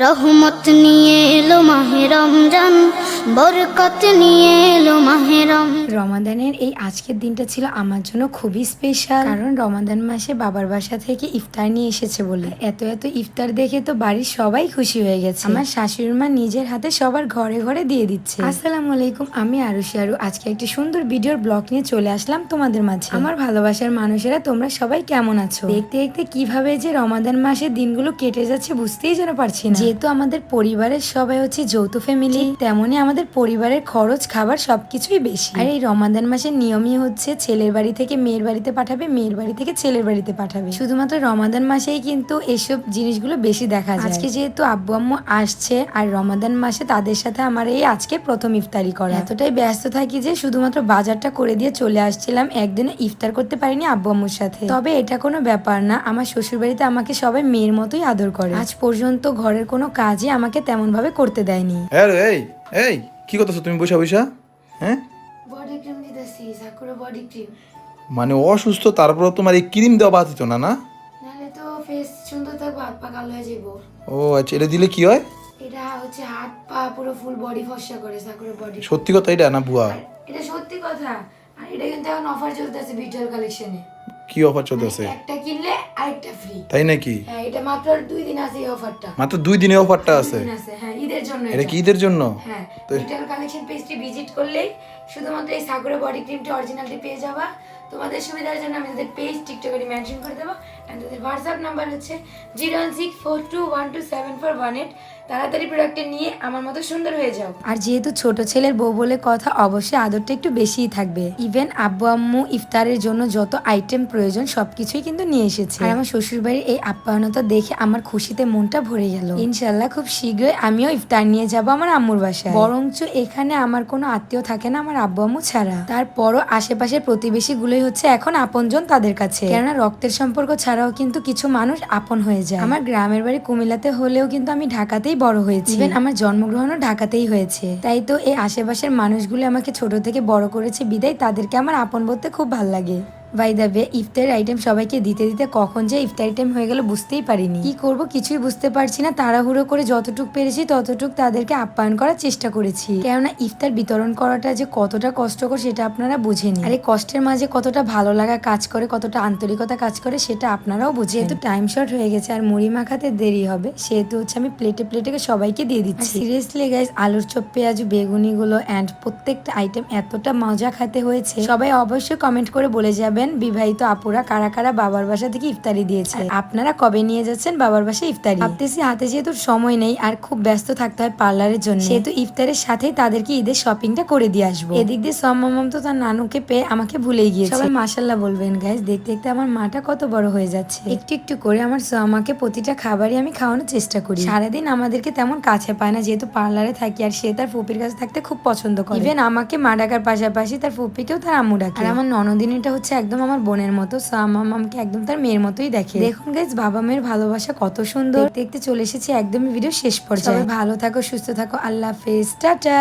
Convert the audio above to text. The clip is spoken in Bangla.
রহমত নিয়ে এলো মাহে রমজান। বরকত নিয়ে এলো মাহে রম রমাদানের এই আজকের দিনটা ছিল আমার জন্য খুবই স্পেশাল কারণ রমাদান মাসে বাবার বাসা থেকে ইফতার নিয়ে এসেছে বলে। এত এত ইফতার দেখে তো বাড়ির সবাই খুশি হয়ে গেছে। আমার শাশুড়ি মা নিজের হাতে সবার ঘরে ঘরে দিয়ে দিচ্ছে। আসসালামু আলাইকুম, আমি আরুষি আরু। আজকে একটি সুন্দর ভিডিওর ব্লগ নিয়ে চলে আসলাম তোমাদের মাঝে। আমার ভালোবাসার মানুষেরা তোমরা সবাই কেমন আছো? দেখতে দেখতে কীভাবে যে রমাদান মাসের দিনগুলো কেটে যাচ্ছে বুঝতেই যেন পারছি না। যেহেতু আমাদের পরিবারের সবাই হচ্ছে যৌথ ফ্যামিলি তেমনই আমাদের পরিবারের খরচ খাবার সবকিছুই বেশি। আর এই রমাদান মাসের নিয়মই হচ্ছে ছেলের বাড়ি থেকে মেয়ের বাড়িতে পাঠাবে মেয়ের বাড়ি থেকে ছেলের বাড়িতে পাঠাবে। শুধুমাত্র রমাদান মাসেই কিন্তু এসব জিনিসগুলো বেশি দেখা যায়। আজকে যেহেতু আব্বু আম্মু আসছে আর রমাদান মাসে তাদের সাথে আমার এই আজকে প্রথম ইফতারি করা। এতটাই ব্যস্ত থাকি যে শুধুমাত্র বাজারটা করে দিয়ে চলে আসছিলাম একদিনে ইফতার করতে পারিনি আব্বু আম্মুর সাথে। তবে এটা কোনো ব্যাপার না আমার শ্বশুর বাড়িতে আমাকে সবাই মেয়ের মতোই আদর করে। আজ পর্যন্ত ঘরের কোনো কাজই আমাকে তেমন ভাবে করতে দেয়নি। হ্যাঁ রে, এই কি করতেছো? তুমি বসে বসে? হ্যাঁ? বডি ক্রিম দিতেছি সাকুরা বডি ক্রিম মানে অসুস্থ তারপর তোমার এই ক্রিম দেওয়া বাধিত না না? নাহলে তো ফেস সুন্দর থাকব হাত পা কালো হয়ে যাব ও আচ্ছা এটা দিলে কি হয়? এটা হচ্ছে হাত পা পুরো ফুল বডি ফর্সা করে সাকুরা বডি সত্যি কথা এটা না বুয়া এটা সত্যি কথা আর এটা কিন্তু এখন অফার চলতেছে বিটল কালেকশনে কি অফার চলতেছে? একটা কিনলে আরেকটা ফ্রি তাই নাকি? হ্যাঁ এটা মাত্র দুই দিন আছে এই অফারটা মাত্র দুই দিনে অফারটা আছে? আছে হ্যাঁ ঈদের জন্য এটা কি ঈদের জন্য? হ্যাঁ তো- কালেকশন পেজটি ভিজিট করলেই শুধুমাত্র এই সাগরে বডি ক্রিমটি অরিজিনালটি পেয়ে যাবা। তোমাদের সুবিধার জন্য আমি তাদের পেজ টিকটকে মেনশন করে দেবো। অ্যান্ড তাদের হোয়াটসঅ্যাপ নাম্বার হচ্ছে zero one six four two one two seven four one eight তাড়াতাড়ি প্রোডাক্টটা নিয়ে আমার মতো সুন্দর হয়ে যাও। আর যেহেতু ছোট ছেলের বউ বলে কথা, অবশ্যই আদরটা একটু বেশিই থাকবে। ইভেন আব্বু, আম্মু, ইফতারের জন্য যত আইটেম প্রয়োজন, সবকিছুই কিন্তু নিয়ে এসেছে। আর আমার শ্বশুর বাড়ির এই আপ্যায়নতা দেখে আমার খুশিতে মনটা ভরে গেল। ইনশাল্লাহ খুব শীঘ্রই আমিও ইফতার নিয়ে যাব আমার আম্মুর বাসায়। বরঞ্চ এখানে আমার কোনো আত্মীয় থাকে না আমার আব্বু, আম্মু ছাড়া। তারপরও আশেপাশের প্রতিবেশী গুলোই হচ্ছে এখন আপনজন তাদের কাছে। কেননা রক্তের সম্পর্ক ছাড়াও কিন্তু কিছু মানুষ আপন হয়ে যায়। আমার গ্রামের বাড়ি কুমিল্লাতে হলেও কিন্তু আমি ঢাকাতেই বড় হয়েছি। ইভেন আমার জন্মগ্রহণও ঢাকাতেই হয়েছে। তাই তো এই আশেপাশের মানুষগুলো আমাকে ছোট থেকে বড় করেছে। বিদায় তাদেরকে আমার আপন বলতে খুব ভালো লাগে। বাই দ্য বে ইফতার আইটেম সবাইকে দিতে দিতে কখন যে ইফতার টাইম হয়ে গেল বুঝতেই পারিনি। কি করব কিছুই বুঝতে পারছি না, তাড়াহুড়ো করে যতটুক পেরেছি ততটুক তাদেরকে আপ্যায়ন করার চেষ্টা করেছি। কেননা ইফতার বিতরণ করাটা যে কতটা কষ্টকর সেটা আপনারা বুঝেনি। আর এই কষ্টের মাঝে কতটা ভালো লাগা কাজ করে, কতটা আন্তরিকতা কাজ করে সেটা আপনারাও বুঝে যেহেতু টাইম শর্ট হয়ে গেছে আর মুড়ি মাখাতে দেরি হবে, সেহেতু হচ্ছে আমি প্লেটে প্লেটে সবাইকে দিয়ে দিচ্ছি। সিরিয়াসলি গাইজ আলুর চপ, পেঁয়াজ বেগুনি গুলো অ্যান্ড প্রত্যেকটা আইটেম এতটা মজা খেতে হয়েছে, সবাই অবশ্যই কমেন্ট করে বলে যাবেন। বিবাহিত আপুরা কারা কারা বাবার বাসা থেকে ইফতারি দিয়েছে? আপনারা কবে নিয়ে যাচ্ছেন বাবার বাসায় ইফতারি? ভাবতেছি হাতে যেহেতু সময় নেই আর খুব ব্যস্ত থাকতে হয় পার্লারের জন্য। সেহেতু ইফতারের সাথেই তাদেরকে ঈদের শপিংটা করে দিয়ে আসব। এদিক দিয়ে সম্মাম তো তার নানুকে পেয়ে আমাকে ভুলেই গিয়েছে। সবাই মাসাল্লাহ বলবেন গাইজ দেখতে দেখতে আমার মাটা কত বড় হয়ে যাচ্ছে। একটু একটু করে আমার আমাকে প্রতিটা খাবারই আমি খাওয়ানোর চেষ্টা করি। সারাদিন আমাদেরকে তেমন কাছে পায় না যেহেতু পার্লারে থাকি আর সে তার ফুপির কাছে থাকতে খুব পছন্দ করে। ইভেন আমাকে মা ডাকার পাশাপাশি তার ফুপিকেও তার আম্মু ডাকে। আর আমার ননদিনীটা হচ্ছে একদম আমার বোনের মতো সো আমার মামকে একদম তার মেয়ের মতোই দেখে। দেখুন গাইজ বাবা মেয়ের ভালোবাসা কত সুন্দর। দেখতে চলে এসেছি একদমই ভিডিও শেষ পর্যন্ত ভালো থাকো সুস্থ থাকো আল্লাহ হাফেজ টাটা।